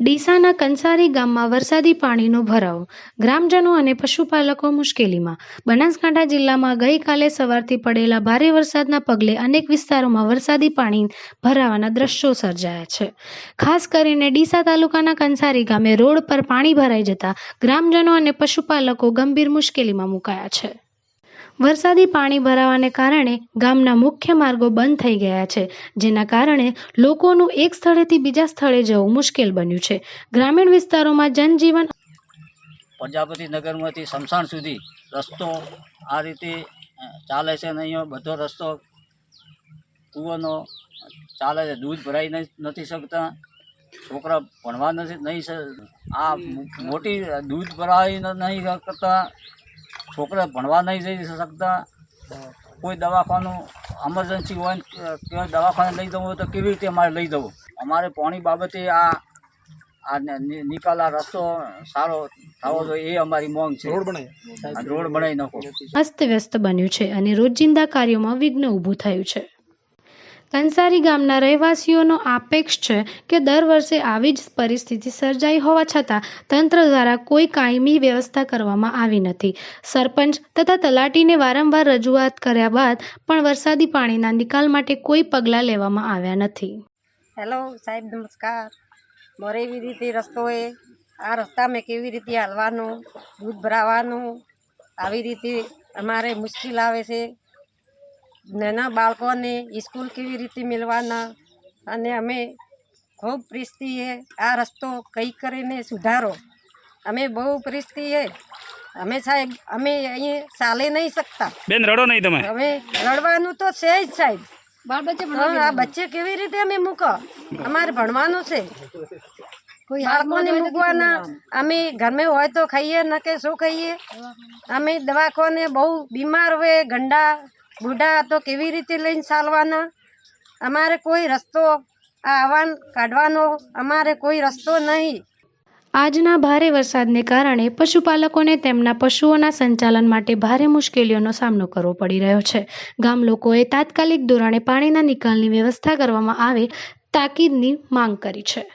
ડીસાના કંસારી ગામમાં વરસાદી પાણીનો ભરાવો. ગ્રામજનો અને પશુપાલકો મુશ્કેલીમાં. બનાસકાંઠા જિલ્લામાં ગઈકાલે સવારથી પડેલા ભારે વરસાદના પગલે અનેક વિસ્તારોમાં વરસાદી પાણી ભરાવાના દ્રશ્યો સર્જાયા છે. ખાસ કરીને ડીસા તાલુકાના કંસારી ગામે રોડ પર પાણી ભરાઈ જતા ગ્રામજનો અને પશુપાલકો ગંભીર મુશ્કેલીમાં મુકાયા છે. વરસાદી પાણી ભરાવાને કારણે ગામના મુખ્ય માર્ગો બંધ થઈ ગયા છે, જેના કારણે લોકોનું એક સ્થળેથી બીજા સ્થળે જવું મુશ્કેલ બન્યું છે. ગ્રામીણ વિસ્તારોમાં જનજીવન પ્રજાપતિ નગરમાંથી શમશાન સુધી રસ્તો આ રીતે ચાલે છે અને અહીંયા બધો રસ્તો, કૂવાનો ચાલે છે, દૂધ ભરાઈ નથી શકતા, છોકરા ભણવા નથી, નહીં આ મોટી દૂધ ભરાઈ નહીં શકતા છોકરા ભણવા નહીં જઈ શકતા. કોઈ દવાખાનું એમરજન્સી હોય કે- દવાખાને લઈ જવું હોય તો કેવી રીતે અમારે લઈ જવું? અમારે પાણી બાબતે આ આ ને- નિકાલ આ રસ્તો સારો થવો જોઈએ એ અમારી માંગ છે. રોડ બનાવી રોડ બનાવી નાખો. અસ્તવ્યસ્ત બન્યું છે અને રોજિંદા કાર્યોમાં વિઘ્ન ઊભું થયું છે. કંસારી ગામના રહેવાસીઓનો આક્ષેપ છે કે દર વર્ષે આવી જ પરિસ્થિતિ સર્જાઈ હોવા છતાં તંત્ર દ્વારા કોઈ કાયમી વ્યવસ્થા કરવામાં આવી નથી. સરપંચ તથા તલાટીને વારંવાર રજૂઆત કર્યા બાદ પણ વરસાદી પાણીના નિકાલ માટે કોઈ પગલાં લેવામાં આવ્યા નથી. હેલો, સાહેબ, નમસ્કાર. મારે એવી રીતે રસ્તો એ, આ રસ્તામાં કેવી રીતે હાલવાનું, દૂધ ભરાવાનું, આવી રીતે અમારે મુશ્કેલ આવે છે. નાના બાળકોને સ્કૂલ કેવી રીતે મેળવાના અને અમે ખૂબ પરિસ્થિતિએ આ રસ્તો કંઈ કરીને સુધારો. અમે બહુ પરિસ્થિતિએ અમે સાહેબ અમે અહીં ચાલે નહીં શકતા. બેન રડો નહીં તમે. હવે લડવાનું તો છે જ સાહેબ. હા, આ બચ્ચે કેવી રીતે અમે મૂકો? અમારે ભણવાનું છે. બાળકોને મૂકવાના. અમે ઘરમાં હોય તો ખાઈએ ન કે શું ખાઈએ? અમે દવાખાને બહુ બીમાર હોય ગંડા બુઢા તો કેવી રીતે લઈને ચાલવાના? અમારે કોઈ રસ્તો આવાન કાઢવાનો, અમારે કોઈ રસ્તો નહીં. આજના ભારે વરસાદને કારણે પશુપાલકોને તેમના પશુઓના સંચાલન માટે ભારે મુશ્કેલીઓનો સામનો કરવો પડી રહ્યો છે. ગામ લોકોએ તાત્કાલિક ધોરણે પાણીના નિકાલની વ્યવસ્થા કરવામાં આવે તાકીદની માંગ કરી છે.